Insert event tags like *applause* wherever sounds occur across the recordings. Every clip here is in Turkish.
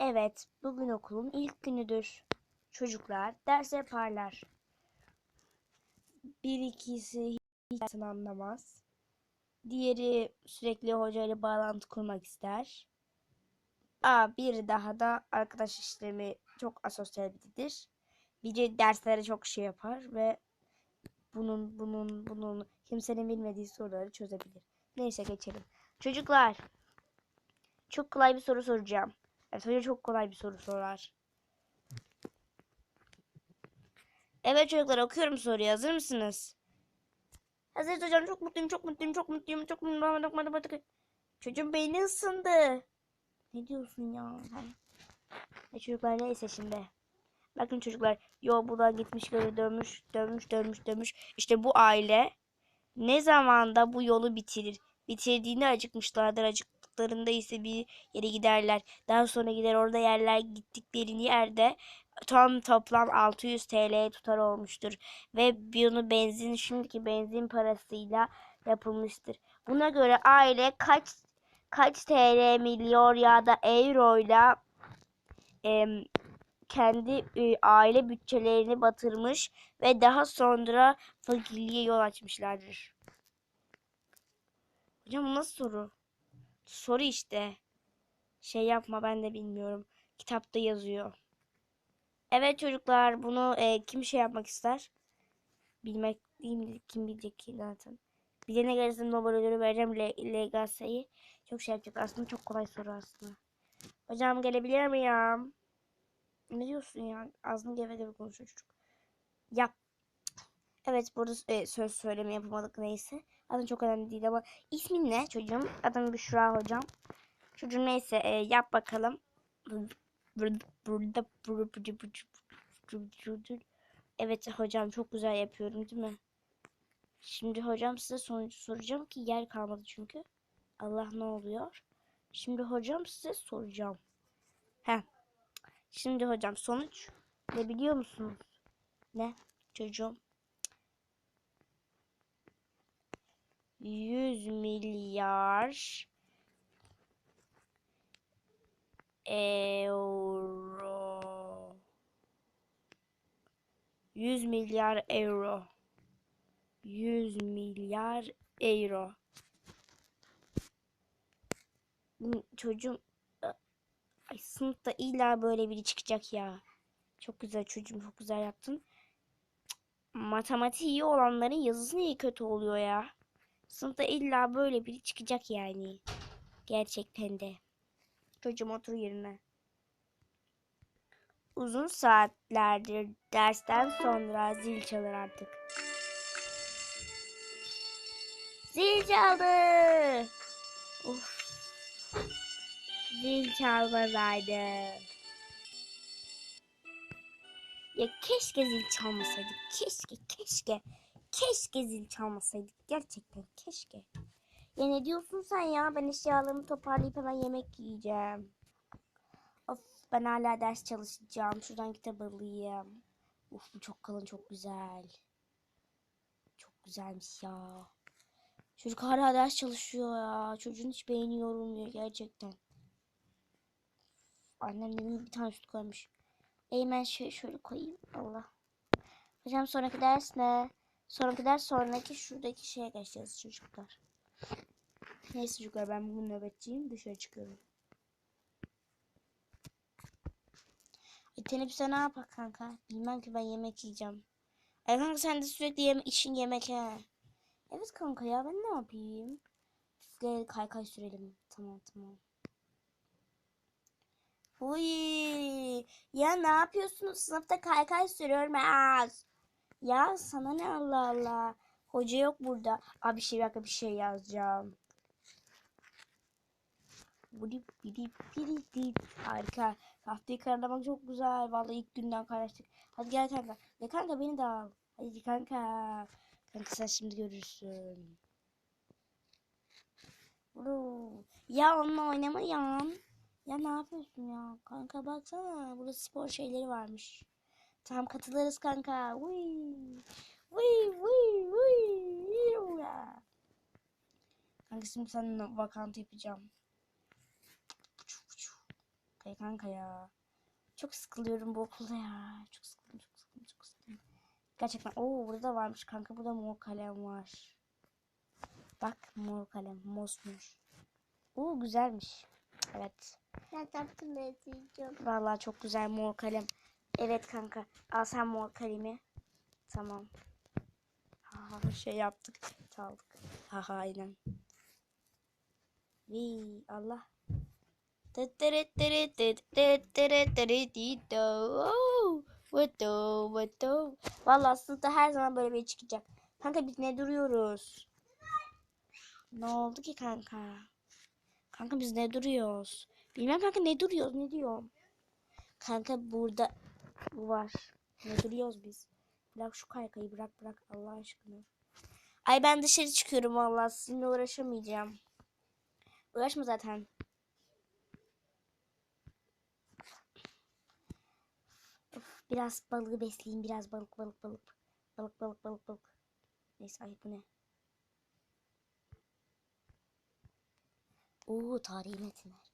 Evet, bugün okulun ilk günüdür. Çocuklar ders yaparlar. Bir ikisi hiç anlamaz. Diğeri sürekli hocayla bağlantı kurmak ister. Aa, biri daha da arkadaş işlemi çok asosyal biridir. Biri derslere çok şey yapar ve bunun bunun bunun kimsenin bilmediği soruları çözebilir. Neyse geçelim. Çocuklar, çok kolay bir soru soracağım. Evet hoca çok kolay bir soru sorar. Evet çocuklar okuyorum soruyu. Hazır mısınız? Hazırız hocam. Çok mutluyum, çok mutluyum, çok mutluyum, çok mutluyum. Çocuğun beyni ısındı. Ne diyorsun ya? E çocuklar neyse şimdi. Bakın çocuklar yol buradan gitmiş böyle dönmüş dönmüş dönmüş dönmüş. İşte bu aile ne zamanda bu yolu bitirir? Bitirdiğinde acıkmışlardır. Acıktıklarında ise bir yere giderler. Daha sonra gider orada yerler gittikleri yerde tam toplam 600 TL tutar olmuştur. Ve bunu benzin şimdiki benzin parasıyla yapılmıştır. Buna göre aile kaç kaç TL milyon ya da euroyla em, kendi e, aile bütçelerini batırmış ve daha sonra fakirliğe yol açmışlardır. Hocam nasıl soru? Soru işte. Şey yapma ben de bilmiyorum. Kitapta yazıyor. Evet çocuklar bunu e, kim şey yapmak ister? Bilmek değil mi? Kim bilecek ki zaten. Bilene gelirse Nobel ödülü vereceğim L- LGS'yi. Çok şey yapacak. Aslında çok kolay soru aslında. Hocam gelebilir miyim? Ne diyorsun ya? Ağzını geve geve konuşuyor çocuk. Yap. Evet burada e, söz söyleme yapamadık neyse. Aslında çok önemli değil ama ismin ne çocuğum? Adım Büşra hocam. Çocuğum neyse e, yap bakalım. Evet hocam çok güzel yapıyorum değil mi? Şimdi hocam size sonucu soracağım ki yer kalmadı çünkü. Allah ne oluyor? Şimdi hocam size soracağım. Heh. Şimdi hocam sonuç ne biliyor musunuz? Ne çocuğum? 100 milyar euro 100 milyar euro 100 milyar euro Çocuğum Ay sınıfta illa böyle biri çıkacak ya. Çok güzel çocuğum çok güzel yaptın. Matematiği iyi olanların yazısı niye kötü oluyor ya? Sınıfta illa böyle biri çıkacak yani. Gerçekten de. Çocuğum otur yerine. Uzun saatlerdir dersten sonra zil çalar artık. Zil çaldı. Uf. Zil çalmasaydı. Ya keşke zil çalmasaydık. Keşke, keşke. Keşke zil çalmasaydık. Gerçekten keşke. Ya ne diyorsun sen ya? Ben eşyalarımı toparlayıp hemen yemek yiyeceğim. Of ben hala ders çalışacağım. Şuradan kitap alayım. Uf bu çok kalın çok güzel. Çok güzelmiş ya. Çocuk hala ders çalışıyor ya. Çocuğun hiç beyni yorulmuyor gerçekten. Annem dedim bir tane süt koymuş. Eymen şöyle, şöyle koyayım. Allah. Hocam sonraki ders ne? Sonraki ders sonraki şuradaki şeye geçeceğiz çocuklar. Neyse çocuklar ben bugün nöbetçiyim. Dışarı çıkıyorum. E, teneffüste ne yapak kanka? Bilmem ki ben yemek yiyeceğim. E kanka sen de sürekli yeme işin yemek he. Evet kanka ya ben ne yapayım? Gel kaykay sürelim. Tamam tamam. Uy, ya ne yapıyorsunuz? Sınıfta kaykay sürüyorum az. Ya sana ne Allah Allah. Hoca yok burada. Abi bir şey bir şey yazacağım. Bidi bidi bidi bidi. Harika. Tahtayı karalamak çok güzel. Vallahi ilk günden karıştık. Hadi gel kanka. Ya kanka beni de al. Hadi kanka. Kanka sen şimdi görürsün. Ulu. Ya onunla oynamayın. Ya ne yapıyorsun ya? Kanka baksana. Burada spor şeyleri varmış. Tamam katılırız kanka. Uy. Uy uy uy. Kanka şimdi seninle vakant yapacağım. dakika kanka ya. Çok sıkılıyorum bu okulda ya. Çok sıkıldım çok sıkıldım çok sıkıldım. Gerçekten oo burada varmış kanka. Burada mor kalem var. Bak mor kalem mosmor. Oo güzelmiş. Evet. Ben tatlım yazacağım. Vallahi çok güzel mor kalem. Evet kanka. Al sen mor kalemi. Tamam. Ha şey yaptık. Çaldık. Ha ha aynen. Vii Allah. Vallahi aslında her zaman böyle bir çıkacak. Kanka biz ne duruyoruz? Ne oldu ki kanka? Kanka biz ne duruyoruz? Bilmem kanka ne duruyoruz ne diyorum. Kanka burada bu var. Ne duruyoruz biz? Bırak şu kaykayı bırak bırak Allah aşkına. Ay ben dışarı çıkıyorum vallahi sizinle uğraşamayacağım. Uğraşma zaten. Of, biraz balığı besleyeyim biraz balık balık balık. Balık balık balık balık. Neyse ay bu ne? Oo tarihi metinler.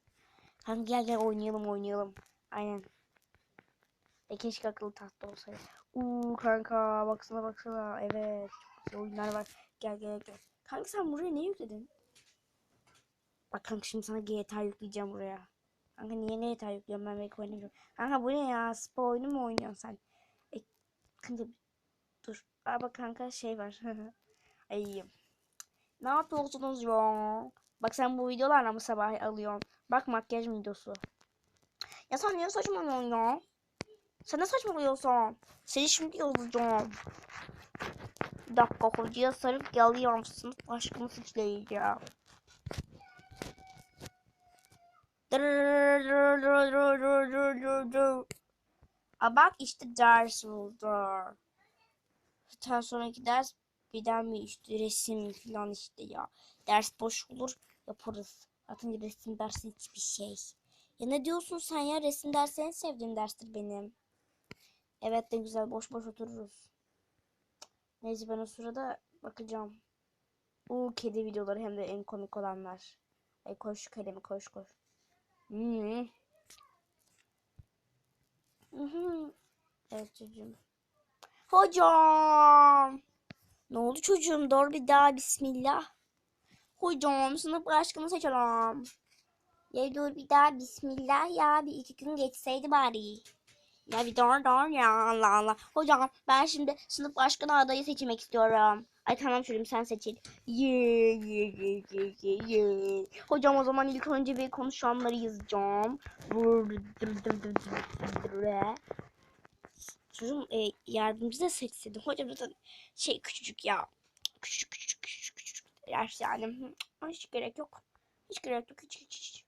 Kanka gel gel oynayalım oynayalım. Aynen. E keşke akıllı tahta olsaydı. Uuu kanka baksana baksana. Evet. Oyunlar var. Gel gel gel. Kanka sen buraya ne yükledin? Bak kanka şimdi sana GTA yükleyeceğim buraya. Kanka niye GTA yüklüyorum ben belki oynamıyorum. Kanka bu ne ya? Spa oyunu mu oynuyorsun sen? E, kanka dur. Aa bak kanka şey var. *laughs* Ay. Ne yapıyorsunuz ya? Bak sen bu videolarla mı sabah alıyorsun? Bak makyaj videosu. Ya sen niye saçmalıyorsun ya? Sen ne saçmalıyorsun? Seni şimdi yazacağım. Bir dakika hocaya sarıp geliyorum. Sınıf aşkımı suçlayacağım. Aa bak işte ders oldu. Zaten sonraki ders birden mi işte resim falan işte ya. Ders boş olur yaparız. Zaten resim dersi hiçbir şey. Ya ne diyorsun sen ya resim dersi en sevdiğim derstir benim. Evet de güzel boş boş otururuz. Neyse ben o sırada bakacağım. Uuu kedi videoları hem de en komik olanlar. Ay koş şu kalemi koş koş. Hmm. Evet çocuğum. Hocam. Ne oldu çocuğum? Doğru bir daha bismillah. Hocam sınıf başkanı seçelim. Ya dur bir daha bismillah ya bir iki gün geçseydi bari. Ya bir dur dur ya Allah Allah. Hocam ben şimdi sınıf başkanı adayı seçmek istiyorum. Ay tamam çocuğum sen seçil. Ye ye ye ye ye. Hocam o zaman ilk önce bir konuşanları yazacağım. Çocuğum e, yardımcı da seçseydim. Hocam zaten şey küçücük ya. Küçücük küçücük küçücük küçücük. Ders yani. Hiç gerek yok. Hiç gerek yok. Hiç hiç hiç.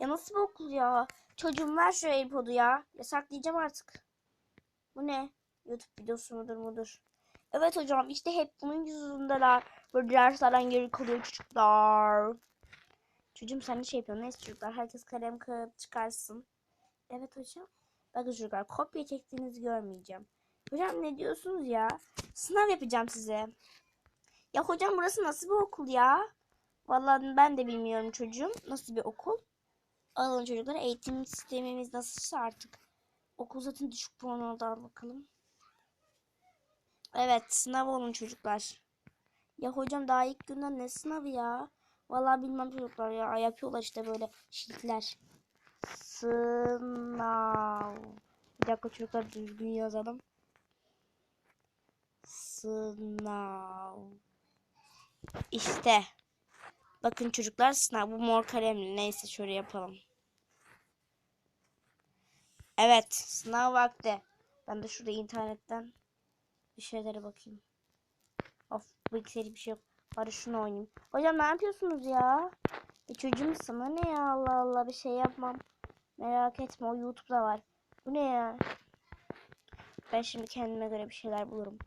Ya nasıl bir okul ya? Çocuğum ver şu AirPod'u ya. Yasaklayacağım artık. Bu ne? YouTube videosu mudur mudur? Evet hocam işte hep bunun yüzündeler. Böyle derslerden geri kalıyor çocuklar. Çocuğum sen ne şey yapıyorsun? Neyse çocuklar herkes kalem kağıt çıkarsın. Evet hocam. Bakın çocuklar kopya çektiğinizi görmeyeceğim. Hocam ne diyorsunuz ya? Sınav yapacağım size. Ya hocam burası nasıl bir okul ya? Vallahi ben de bilmiyorum çocuğum. Nasıl bir okul? Alın çocuklar eğitim sistemimiz nasılsa artık. Okul zaten düşük puan aldı al bakalım. Evet sınav olun çocuklar. Ya hocam daha ilk günden ne sınavı ya? Vallahi bilmem çocuklar ya yapıyorlar işte böyle şiltler. Sınav. Bir dakika çocuklar düzgün yazalım. Sınav. İşte. Bakın çocuklar sınav bu mor kalemli. Neyse şöyle yapalım. Evet sınav vakti. Ben de şurada internetten bir şeylere bakayım. Of bilgisayarı bir şey yok. Bari şunu oynayayım. Hocam ne yapıyorsunuz ya? E çocuğum sana ne ya Allah Allah bir şey yapmam. Merak etme o YouTube'da var. Bu ne ya? Ben şimdi kendime göre bir şeyler bulurum.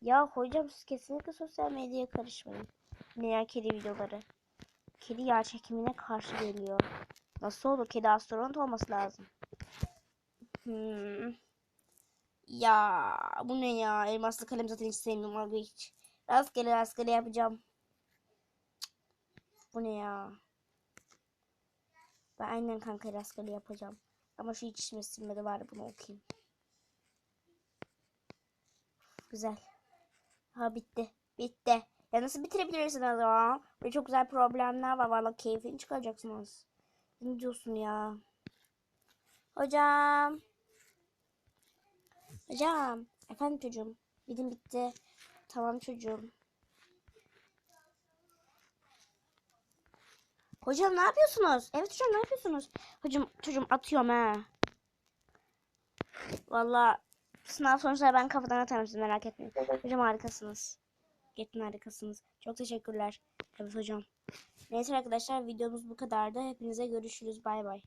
Ya hocam siz kesinlikle sosyal medyaya karışmayın. Ne ya kedi videoları. Kedi yer çekimine karşı geliyor. Nasıl olur? Kedi astronot olması lazım. Hmm. Ya bu ne ya? Elmaslı kalem zaten hiç sevmiyorum abi hiç. Rastgele rastgele yapacağım. Bu ne ya? Ben aynen kanka rastgele yapacağım. Ama şu içime sinmedi bari bunu okuyayım. Güzel. Ha bitti. Bitti. Ya nasıl bitirebilirsiniz ya? Böyle çok güzel problemler var. Valla keyfini çıkaracaksınız. Ne diyorsun ya? Hocam. Hocam. Efendim çocuğum. Bitim bitti. Tamam çocuğum. Hocam ne yapıyorsunuz? Evet hocam ne yapıyorsunuz? Hocam çocuğum atıyorum ha. Valla sınav sonuçları ben kafadan atarım siz merak etmeyin. Hocam harikasınız. Gerçekten harikasınız. Çok teşekkürler. Evet hocam. Neyse arkadaşlar videomuz bu kadardı. Hepinize görüşürüz. Bay bay.